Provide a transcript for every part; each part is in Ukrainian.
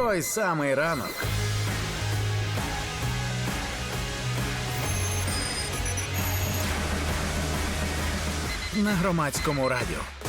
Той самий ранок. На громадському радіо.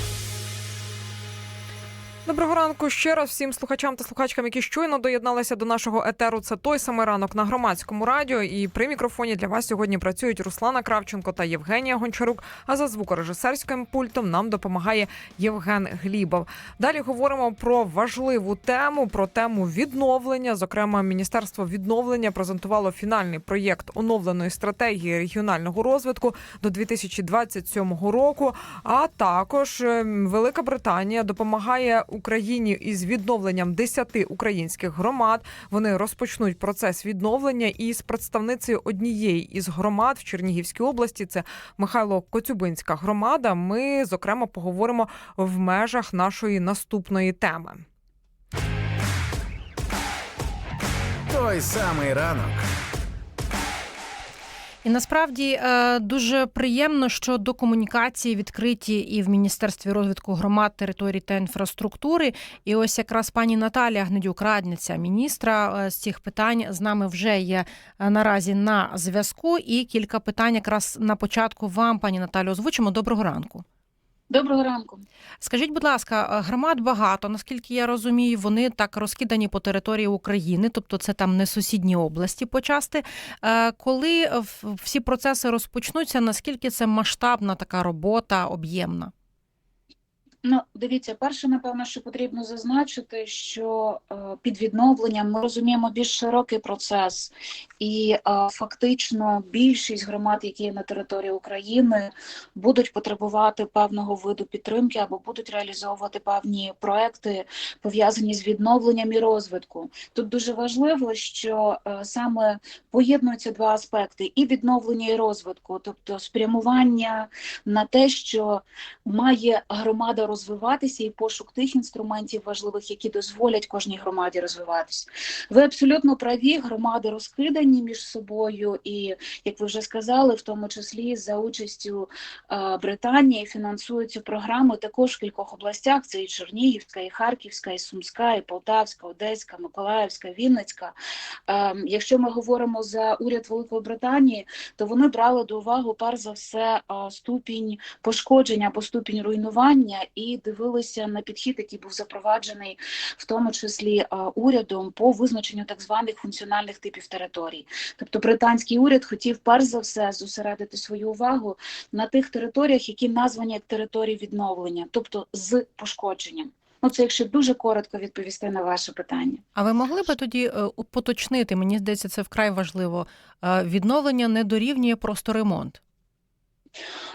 Доброго ранку ще раз всім слухачам та слухачкам, які щойно доєдналися до нашого етеру. Це той самий ранок на громадському радіо. І при мікрофоні для вас сьогодні працюють Руслана Кравченко та Євгенія Гончарук. А за звукорежисерським пультом нам допомагає Євген Глібов. Далі говоримо про важливу тему, про тему відновлення. Зокрема, міністерство відновлення презентувало фінальний проєкт оновленої стратегії регіонального розвитку до 2027 року. А також ем, Велика Британія допомагає Україні із відновленням 10 українських громад. Вони розпочнуть процес відновлення із представницею однієї із громад в Чернігівській області. Це Михайло Коцюбинська громада. Ми зокрема поговоримо в межах нашої наступної теми. Той самий ранок. І насправді е, дуже приємно, що до комунікації відкриті і в Міністерстві розвитку громад, територій та інфраструктури. І ось якраз пані Наталія Гнедюк, радниця міністра е, з цих питань, з нами вже є е, наразі на зв'язку. І кілька питань якраз на початку вам, пані Наталі, озвучимо. Доброго ранку. Доброго ранку. Скажіть, будь ласка, е, громад багато, наскільки я розумію, вони так розкидані по території України, тобто це там не сусідні області почасти. Е, Коли всі процеси розпочнуться, наскільки це масштабна така робота, об'ємна? Ну, дивіться, перше, напевно, що потрібно зазначити, що е, під відновленням ми розуміємо більш широкий процес, і е, фактично більшість громад, які є на території України, будуть потребувати певного виду підтримки або будуть реалізовувати певні проекти, пов'язані з відновленням і розвитку. Тут дуже важливо, що е, саме поєднуються два аспекти: і відновлення, і розвитку, тобто спрямування на те, що має громада розвиватися і пошук тих інструментів важливих, які дозволять кожній громаді розвиватися. Ви абсолютно праві, громади розкидані між собою, і як ви вже сказали, в тому числі за участю е, Британії фінансують цю програму також в кількох областях: це і Чернігівська, і Харківська, і Сумська, і Полтавська, Одеська, Миколаївська, Вінницька. Е, якщо ми говоримо за уряд Великої Британії, то вони брали до уваги перш за все е, ступінь пошкодження або ступінь руйнування і дивилися на підхід, який був запроваджений, в тому числі е, урядом по визначенню так званих функціональних типів територій. Тобто британський уряд хотів перш за все зосередити свою увагу на тих територіях, які названі як території відновлення, тобто з пошкодженням. Ну, це якщо дуже коротко відповісти на ваше питання. А ви могли би тоді е, поточнити? Мені здається, це вкрай важливо. Е, Відновлення не дорівнює просто ремонт.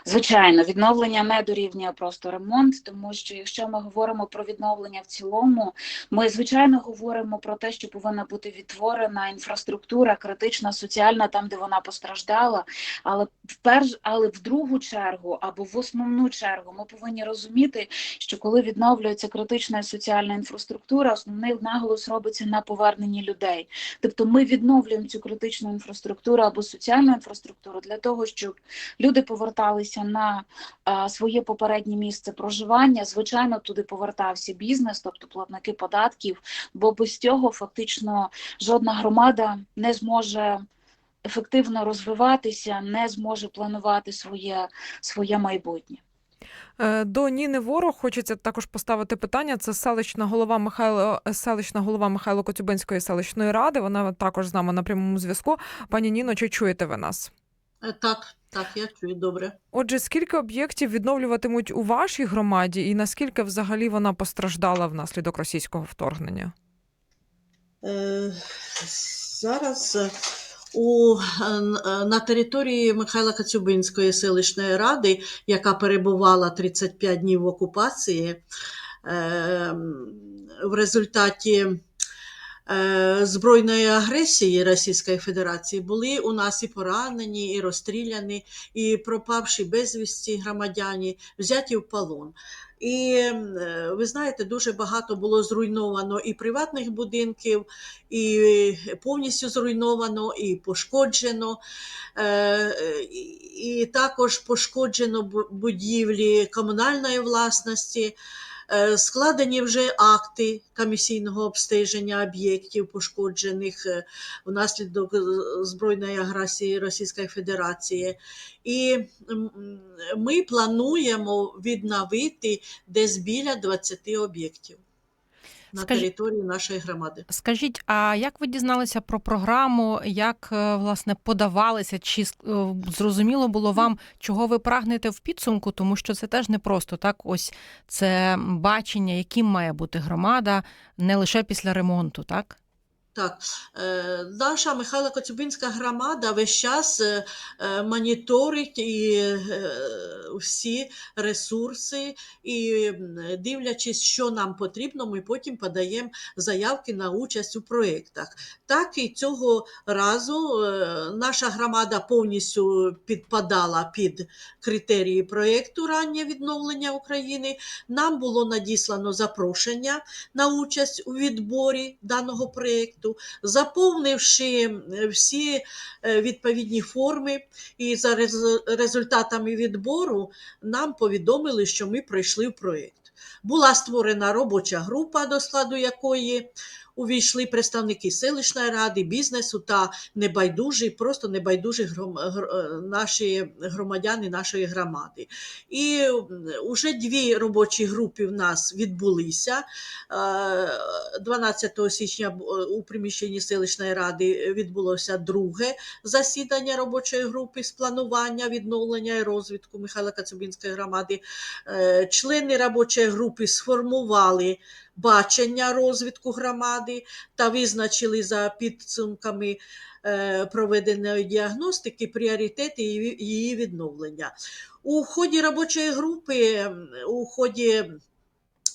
Звичайно, відновлення не дорівнює просто ремонт, тому що якщо ми говоримо про відновлення в цілому, ми звичайно говоримо про те, що повинна бути відтворена інфраструктура, критична, соціальна, там де вона постраждала. Але вперш, але в другу чергу або в основну чергу ми повинні розуміти, що коли відновлюється критична і соціальна інфраструктура, основний наголос робиться на поверненні людей. Тобто ми відновлюємо цю критичну інфраструктуру або соціальну інфраструктуру для того, щоб люди поверталися на а, своє попереднє місце проживання. Звичайно, туди повертався бізнес, тобто платники податків, бо без цього фактично жодна громада не зможе ефективно розвиватися, не зможе планувати своє, своє майбутнє. Е, До Ніни Ворог хочеться також поставити питання. Це селищна голова Михайло селищна голова Михайло Коцюбинської селищної ради. Вона також з нами на прямому зв'язку. Пані Ніно, чи чуєте ви нас? Е, Так, так, я чую добре. Отже, скільки об'єктів відновлюватимуть у вашій громаді, і наскільки взагалі вона постраждала внаслідок російського вторгнення? Е, Зараз е, у, е, н- е, на території Михайла Кацюбинської селищної ради, яка перебувала 35 днів в окупації, е, м, в результаті збройної агресії Російської Федерації були у нас і поранені, і розстріляні, і пропавші безвісті громадяни, взяті в полон. І е, ви знаєте, дуже багато було зруйновано і приватних будинків, і повністю зруйновано, і пошкоджено. Е, е, І також пошкоджено будівлі комунальної власності. Е, Складені вже акти комісійного обстеження об'єктів, пошкоджених е, внаслідок збройної агресії Російської Федерації. І ми плануємо відновити десь біля 20 об'єктів на Скаж... території нашої громади. Скажіть, а як ви дізналися про програму? Як е, власне подавалися? Чи е, зрозуміло було вам, чого ви прагнете в підсумку? Тому що це теж не просто так. Ось це бачення, яким має бути громада не лише після ремонту, так? Так, е, наша Михайла Коцюбинська громада весь час е, е, моніторить і е, всі ресурси, і дивлячись, що нам потрібно, ми потім подаємо заявки на участь у проєктах. Так і цього разу е, наша громада повністю підпадала під критерії проєкту раннє відновлення України. Нам було надіслано запрошення на участь у відборі даного проєкту, заповнивши е, всі е, відповідні форми, і за рез- результатами відбору нам повідомили, що ми пройшли в проєкт. Була створена робоча група, до складу якої увійшли представники селищної ради, бізнесу та небайдужі, просто небайдужі гром... гр- е, наші громадяни нашої громади. І вже дві робочі групи в нас відбулися. Е, 12 січня е, у приміщенні селищної ради відбулося друге засідання робочої групи з планування, відновлення і розвитку Михайла Кацюбінської громади. Е, Члени робочої групи сформували бачення розвитку громади та визначили за підсумками е, проведеної діагностики пріоритети її- відновлення. У ході робочої групи, у ході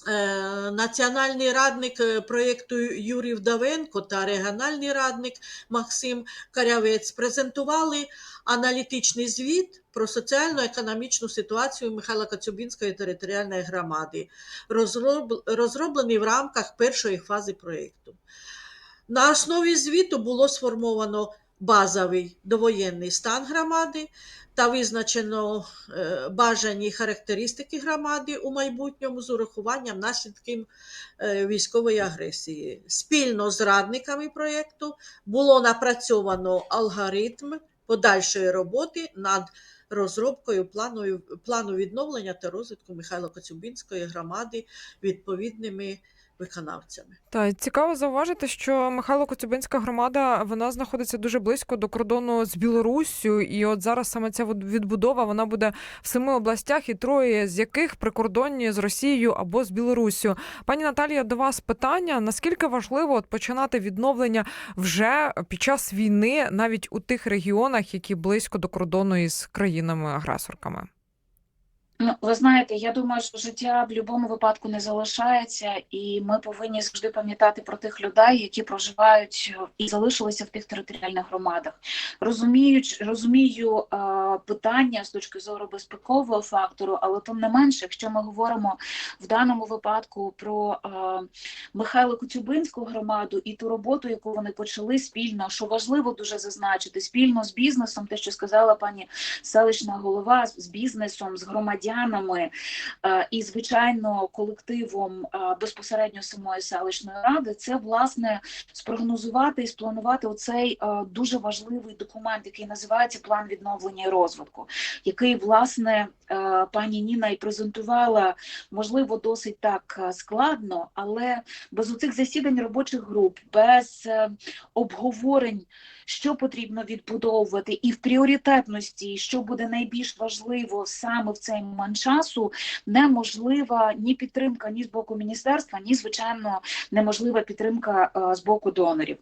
е, національний радник е, проєкту Юрій Вдовенко та регіональний радник Максим Карявець презентували аналітичний звіт про соціально-економічну ситуацію Михайла Коцюбінської територіальної громади, розроблений в рамках першої фази проєкту. На основі звіту було сформовано базовий довоєнний стан громади та визначено е, бажані характеристики громади у майбутньому з урахуванням наслідків е, військової агресії. Спільно з радниками проєкту було напрацьовано алгоритм подальшої роботи над розробкою плану, плану відновлення та розвитку Михайло Коцюбінської громади відповідними виконавцями. Та цікаво зауважити, що Михайло Коцюбинська громада вона знаходиться дуже близько до кордону з Білоруссю, і от зараз саме ця від- відбудова вона буде в семи областях, і троє з яких прикордонні з Росією або з Білоруссю. Пані Наталія, до вас питання: наскільки важливо от починати відновлення вже під час війни, навіть у тих регіонах, які близько до кордону із країнами-агресорками? Ну, ви знаєте, я думаю, що життя в будь-якому випадку не залишається, і ми повинні завжди пам'ятати про тих людей, які проживають і залишилися в тих територіальних громадах. Розуміють, розумію е, питання з точки зору безпекового фактору, але тим не менше, якщо ми говоримо в даному випадку про е, Михайло Коцюбинську громаду і ту роботу, яку вони почали спільно, що важливо дуже зазначити, спільно з бізнесом, те, що сказала пані селищна голова, з бізнесом, з громадянами е, і, звичайно, колективом е, безпосередньо самої селищної ради, це власне спрогнозувати і спланувати оцей е, дуже важливий документ, який називається план відновлення і розвитку, який власне пані Ніна і презентувала, можливо, досить так складно, але без оцих засідань робочих груп, без обговорень що потрібно відбудовувати, і в пріоритетності, що буде найбільш важливо саме в цей момент часу, неможлива ні підтримка ні з боку міністерства, ні звичайно неможлива підтримка е, з боку донорів.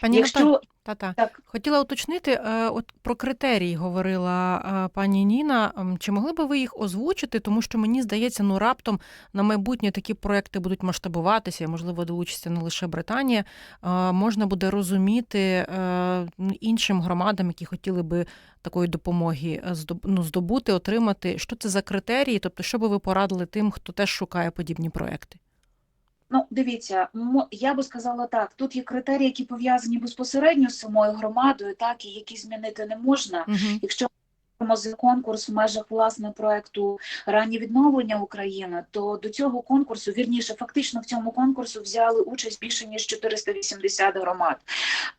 Пані Якщо та-та. так Хотіла уточнити, е, от про критерії говорила е, пані Ніна. Чи могли би ви їх озвучити? Тому що мені здається, ну раптом на майбутнє такі проекти будуть масштабуватися, можливо, долучиться не лише Британія. Е, Можна буде розуміти іншим громадам, які хотіли би такої допомоги ну, здобути, отримати. Що це за критерії? Тобто, що би ви порадили тим, хто теж шукає подібні проекти? Ну, дивіться, я би сказала так: тут є критерії, які пов'язані безпосередньо з самою громадою, так і які змінити не можна. Угу. Якщо за конкурс в межах власне проекту раннє відновлення України, то до цього конкурсу, вірніше, фактично в цьому конкурсу взяли участь більше ніж 480 громад.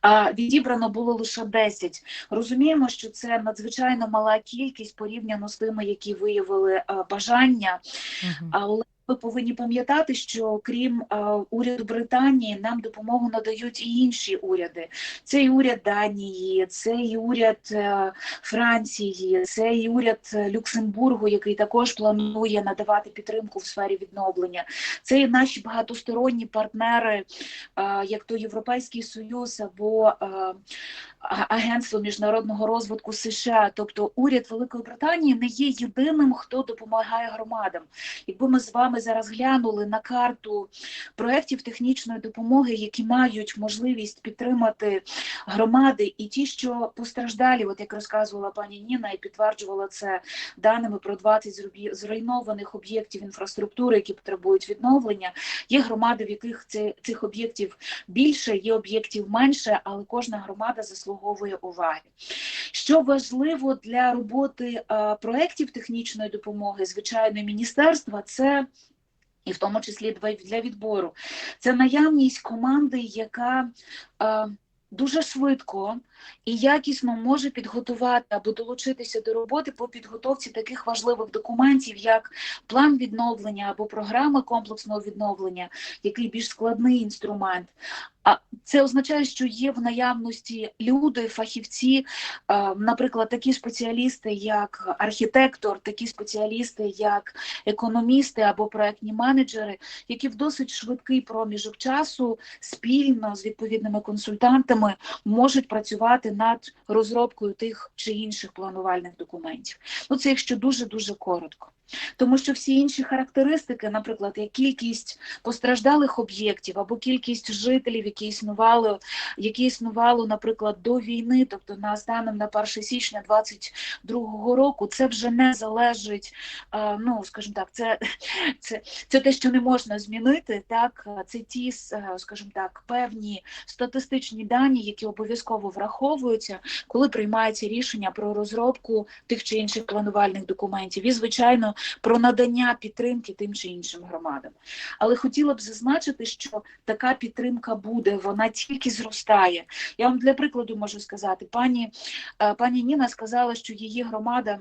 А відібрано було лише 10. Розуміємо, що це надзвичайно мала кількість порівняно з тими, які виявили е, бажання. Але ви повинні пам'ятати, що крім е, уряду Британії, нам допомогу надають і інші уряди. Це і уряд Данії, це і уряд е, Франції, це і уряд е, Люксембургу, який також планує надавати підтримку в сфері відновлення. Це і наші багатосторонні партнери, е, як то Європейський Союз або А- Агентство міжнародного розвитку США. Тобто уряд Великої Британії не є єдиним, хто допомагає громадам. Якби ми з вами зараз глянули на карту проєктів технічної допомоги, які мають можливість підтримати громади, і ті, що постраждалі, от як розказувала пані Ніна, і підтверджувала це даними про 20 зрубі- зруйнованих об'єктів інфраструктури, які потребують відновлення. Є громади, в яких це, цих об'єктів більше, є об'єктів менше, але кожна громада заслуговує уваги. Що важливо для роботи проєктів технічної допомоги, звичайно, міністерства, це і в тому числі для відбору, це наявність команди, яка е, дуже швидко і якісно може підготувати або долучитися до роботи по підготовці таких важливих документів, як план відновлення або програма комплексного відновлення, який більш складний інструмент. А це означає, що є в наявності люди, фахівці, е, наприклад, такі спеціалісти, як архітектор, такі спеціалісти, як економісти або проектні менеджери, які в досить швидкий проміжок часу спільно з відповідними консультантами можуть працювати над розробкою тих чи інших планувальних документів. Ну це якщо дуже дуже коротко. Тому що всі інші характеристики, наприклад, як кількість постраждалих об'єктів або кількість жителів, які існували, які існувало, наприклад, до війни, тобто на станом на 1 січня 22 року, це вже не залежить. е, Ну скажімо так, це, це, це те, що не можна змінити. Так, це ті, е, скажімо так, певні статистичні дані, які обов'язково враховуються, коли приймається рішення про розробку тих чи інших планувальних документів, і звичайно про надання підтримки тим чи іншим громадам. Але хотіла б зазначити, що така підтримка буде, вона тільки зростає. Я вам для прикладу можу сказати, пані, е, пані Ніна сказала, що її громада.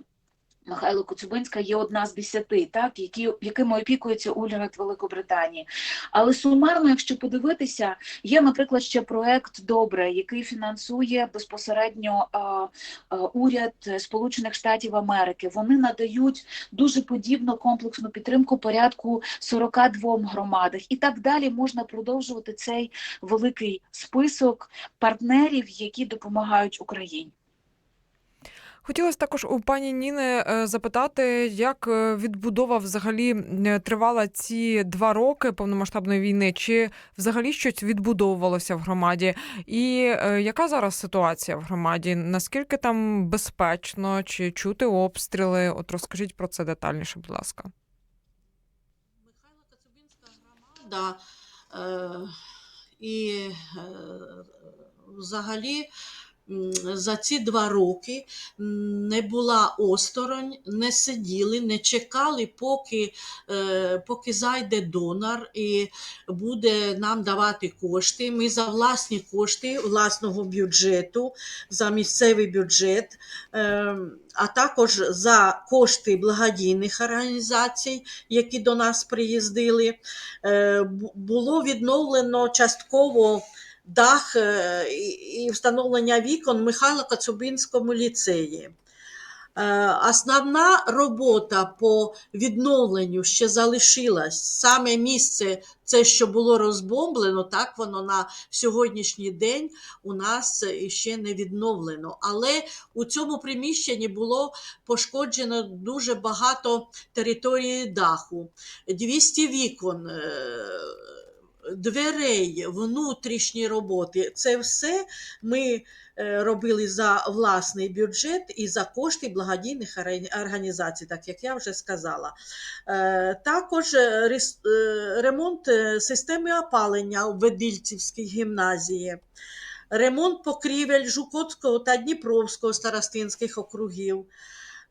Михайло Коцюбинська є одна з десяти, так, які, якими опікується уряд Великобританії. Але сумарно, якщо подивитися, є, наприклад, ще проект Добре, який фінансує безпосередньо а, а, уряд Сполучених Штатів Америки. Вони надають дуже подібну комплексну підтримку порядку 42 громадах. І так далі можна продовжувати цей великий список партнерів, які допомагають Україні. Хотілося також у пані Ніни е, запитати, як е, відбудова взагалі тривала ці два роки повномасштабної війни, чи взагалі щось відбудовувалося в громаді? І е, яка зараз ситуація в громаді? Наскільки там безпечно, чи чути обстріли? От розкажіть про це детальніше, будь ласка. Михайло Коцюбинська громада е, і е, взагалі за ці два роки не була осторонь, не сиділи, не чекали, поки, е, поки зайде донор і буде нам давати кошти. Ми за власні кошти власного бюджету, за місцевий бюджет, е, а також за кошти благодійних організацій, які до нас приїздили, е, було відновлено частково дах е, і встановлення вікон Михайло Коцюбинському ліцеї. Е, Основна робота по відновленню ще залишилась. Саме місце, це що було розбомблено, так воно на сьогоднішній день у нас ще не відновлено. Але у цьому приміщенні було пошкоджено дуже багато території даху, 200 вікон. Дверей, внутрішні роботи це все ми е, робили за власний бюджет і за кошти благодійних організацій, так як я вже сказала. Е, Також е, ремонт системи опалення у Ведильцівській гімназії, ремонт покрівель Жукотського та Дніпровського старостинських округів.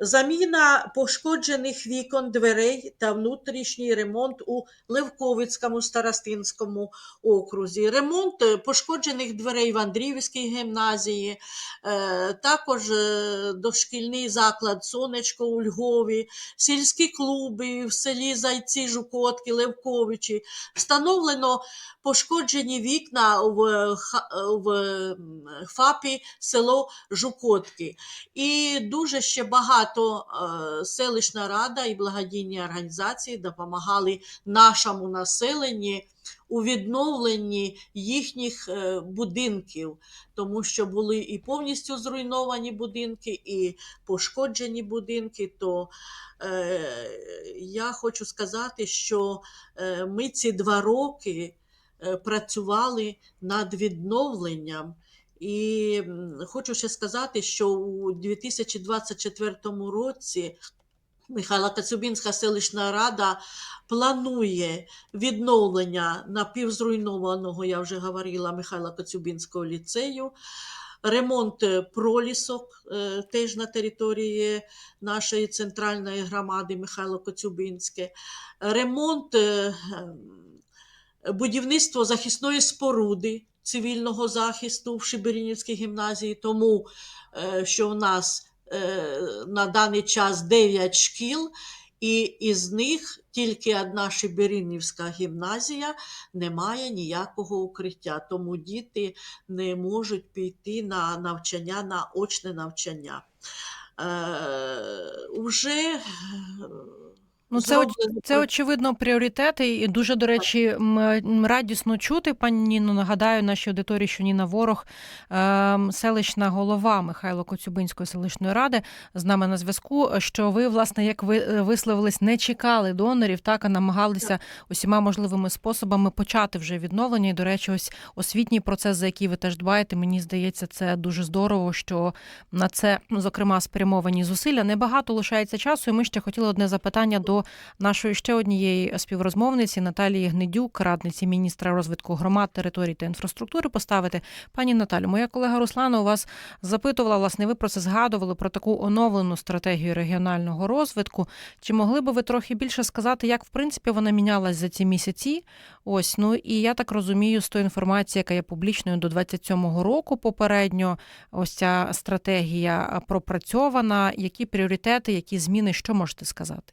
Заміна пошкоджених вікон, дверей та внутрішній ремонт у Левковицькому старостинському окрузі, ремонт пошкоджених дверей в Андріївській гімназії, е, також е, дошкільний заклад Сонечко у Львові, сільські клуби в селі Зайці, Жукотки, Левковичі. Встановлено пошкоджені вікна в, в ФАПі село Жукотки. І дуже ще багато е, селищна рада і благодійні організації допомагали нашому населенні у відновленні їхніх е, будинків, тому що були і повністю зруйновані будинки, і пошкоджені будинки. То е, я хочу сказати, що е, ми ці два роки працювали над відновленням. І хочу ще сказати, що у 2024 році Михайла Кацюбінська селищна рада планує відновлення напівзруйнованого, я вже говорила, Михайла Коцюбінського ліцею, ремонт пролісок е, теж на території нашої центральної громади Михайло Коцюбинське, ремонт е, ем, будівництво захисної споруди цивільного захисту в Шиберинівській гімназії, тому е, що в нас е, на даний час 9 шкіл, і із них тільки одна Шиберинівська гімназія не має ніякого укриття, тому діти не можуть піти на навчання, на очне навчання. Е, уже Ну, це, це очевидно пріоритети, і дуже, до речі, радісно чути. Пані Ніно, нагадаю нашій аудиторії, що Ніна Ворог, ем, селищна голова Михайло Коцюбинської селищної ради, з нами на зв'язку. Що ви, власне, як ви е, висловились, не чекали донорів, так а намагалися усіма можливими способами почати вже відновлення. І, до речі, ось освітній процес, за який ви теж дбаєте. Мені здається, це дуже здорово, що на це, зокрема, спрямовані зусилля. Небагато лишається часу, і ми ще хотіли одне запитання до нашої ще однієї співрозмовниці Наталії Гнедюк, радниці міністра розвитку громад, територій та інфраструктури, поставити. Пані Наталю, моя колега Руслана у вас запитувала, власне, ви про це згадували про таку оновлену стратегію регіонального розвитку. Чи могли би ви трохи більше сказати, як в принципі вона мінялась за ці місяці? Ось ну і я так розумію, з тої інформації, яка є публічною до 27-го року, попередньо ось ця стратегія пропрацьована. Які пріоритети, які зміни, що можете сказати?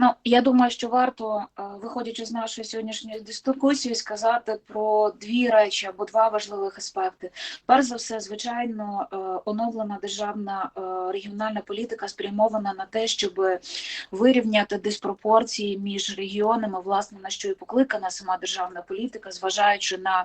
Ну, я думаю, що варто, е, виходячи з нашої сьогоднішньої дискусії, сказати про дві речі або два важливих аспекти. Перш за все, звичайно, е, оновлена державна е, регіональна політика спрямована на те, щоб вирівняти диспропорції між регіонами, власне, на що і покликана сама державна політика, зважаючи на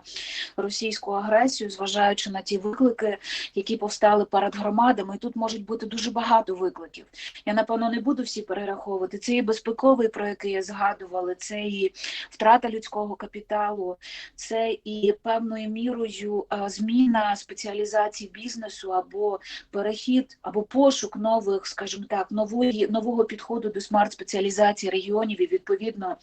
російську агресію, зважаючи на ті виклики, які повстали перед громадами. І тут можуть бути дуже багато викликів. Я напевно не буду всі перераховувати. Це і безпековий, про який я згадувала, це і втрата людського капіталу, це і певною мірою е, зміна спеціалізації бізнесу або перехід, або пошук нових, скажімо так, нової нового підходу до смарт-спеціалізації регіонів і відповідно.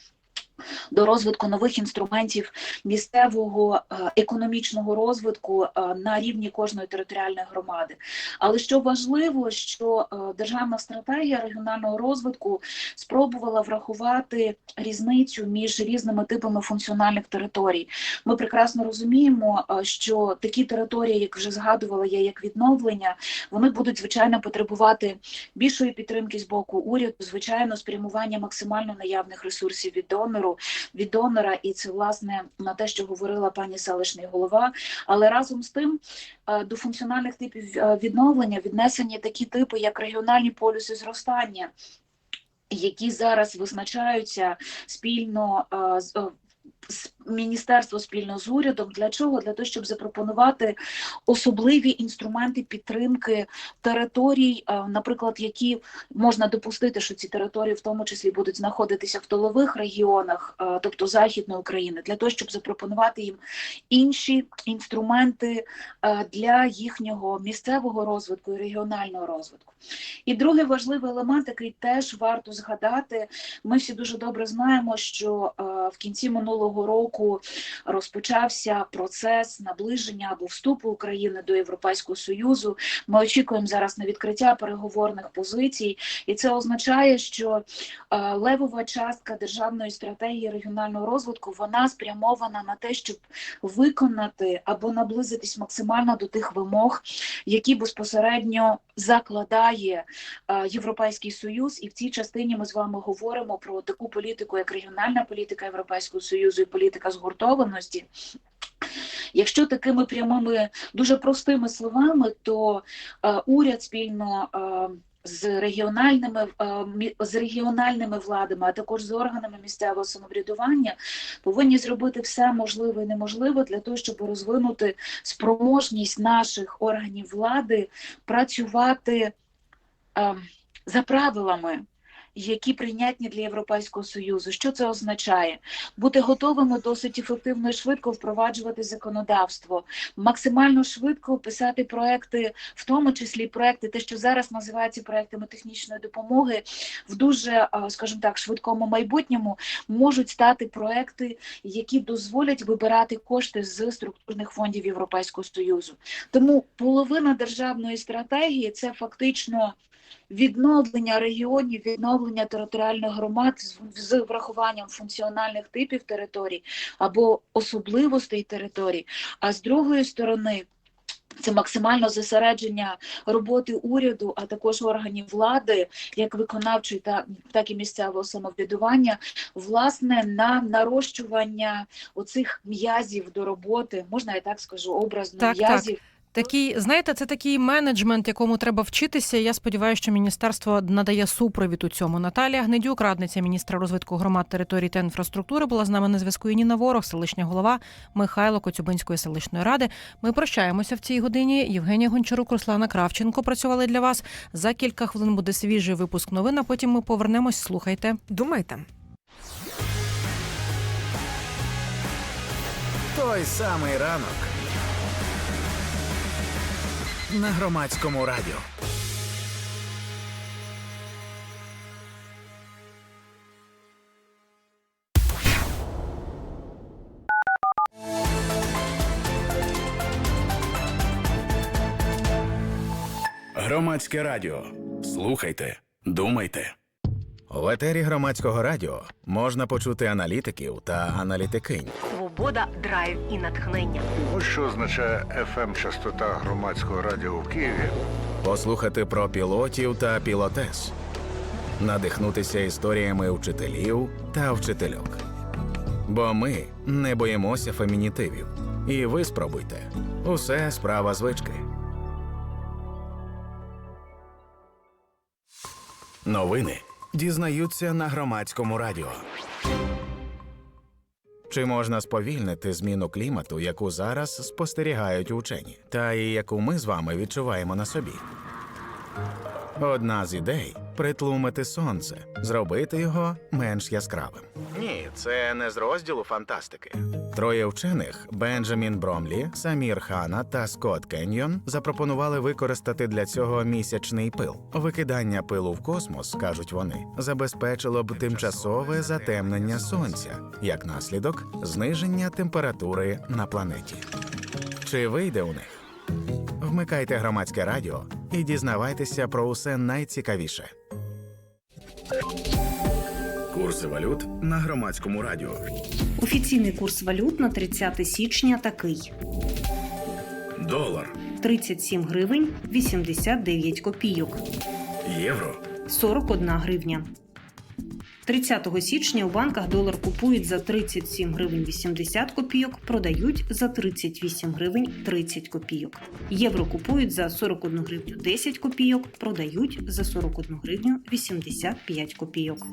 До розвитку нових інструментів місцевого е, економічного розвитку е, на рівні кожної територіальної громади. Але що важливо, що е, державна стратегія регіонального розвитку спробувала врахувати різницю між різними типами функціональних територій. Ми прекрасно розуміємо, що такі території, як вже згадувала я, як відновлення, вони будуть звичайно потребувати більшої підтримки з боку уряду, звичайно, спрямування максимально наявних ресурсів від донору, від донора, і це власне на те, що говорила пані селищний голова. Але разом з тим е, до функціональних типів е, відновлення віднесені такі типи, як регіональні полюси зростання. Які зараз визначаються спільно е, з- міністерство спільно з урядом для чого? Для того, щоб запропонувати особливі інструменти підтримки територій, е, наприклад, які можна допустити, що ці території в тому числі будуть знаходитися в тилових регіонах, е, тобто Західної України, для того, щоб запропонувати їм інші інструменти е, для їхнього місцевого розвитку і регіонального розвитку. І другий важливий елемент, який теж варто згадати, ми всі дуже добре знаємо, що в кінці минулого року розпочався процес наближення або вступу України до Європейського союзу. Ми очікуємо зараз на відкриття переговорних позицій, і це означає, що е, левова частка державної стратегії регіонального розвитку вона спрямована на те, щоб виконати або наблизитись максимально до тих вимог, які безпосередньо закладає е, Європейський Союз, і в цій частині ми з вами говоримо про таку політику, як регіональна політика Європейського Союзу і політика згуртованості. Якщо такими прямими дуже простими словами, то е, уряд спільно е, з регіональними е, з регіональними владами, а також з органами місцевого самоврядування, повинні зробити все можливе і неможливе для того, щоб розвинути спроможність наших органів влади працювати е, за правилами. Які прийнятні для Європейського союзу, що це означає? Бути готовими досить ефективно і швидко впроваджувати законодавство, максимально швидко писати проекти, в тому числі проекти, те, що зараз називається проектами технічної допомоги, в дуже, скажімо так, швидкому майбутньому можуть стати проекти, які дозволять вибирати кошти з структурних фондів Європейського союзу. Тому половина державної стратегії це фактично. Відновлення регіонів, відновлення територіальних громад з, врахуванням функціональних типів територій або особливостей територій. А з другої сторони, це максимально зосередження роботи уряду, а також органів влади, як виконавчої, та так і місцевого самоврядування, власне, на нарощування оцих м'язів до роботи, можна я так скажу, образно Так, так. Такий, знаєте, це такий менеджмент, якому треба вчитися. Я сподіваюся, що міністерство надає супровід у цьому. Наталія Гнедюк, радниця міністра розвитку громад, територій та інфраструктури, була з нами на зв'язку. І Ніна Ворог, селищня голова Михайло Коцюбинської селищної ради. Ми прощаємося в цій годині. Євгенія Гончарук, Руслана Кравченко працювали для вас. За кілька хвилин буде свіжий випуск новин. А потім ми повернемось. Слухайте. Думайте. Той самий ранок. На громадському радіо. Громадське радіо. Слухайте, думайте. В етері громадського радіо можна почути аналітиків та аналітикинь. Свобода, драйв і натхнення. Ось що означає fm частота громадського радіо в Києві послухати про пілотів та пілотес, надихнутися історіями вчителів та вчительок. Бо ми не боїмося фемінітивів. І ви спробуйте. Усе справа звички. Новини дізнаються на громадському радіо. Чи можна сповільнити зміну клімату, яку зараз спостерігають учені, та і яку ми з вами відчуваємо на собі? Одна з ідей притлумити сонце, зробити його менш яскравим. Ні, це не з розділу фантастики. Троє вчених Бенджамін Бромлі, Самір Хана та Скотт Кеньйон запропонували використати для цього місячний пил. Викидання пилу в космос, кажуть вони, забезпечило б тимчасове затемнення сонця, як наслідок зниження температури на планеті. Чи вийде у них? Вмикайте громадське радіо і дізнавайтеся про усе найцікавіше. Курси валют на громадському радіо. Офіційний курс валют на 30 січня такий: Долар, 37 гривень 89 копійок, євро, 41 гривня. 30 січня у банках долар купують за 37 гривень 80 копійок, продають за 38 гривень 30 копійок. Євро купують за 41 гривню 10 копійок, продають за 41 гривню 85 копійок.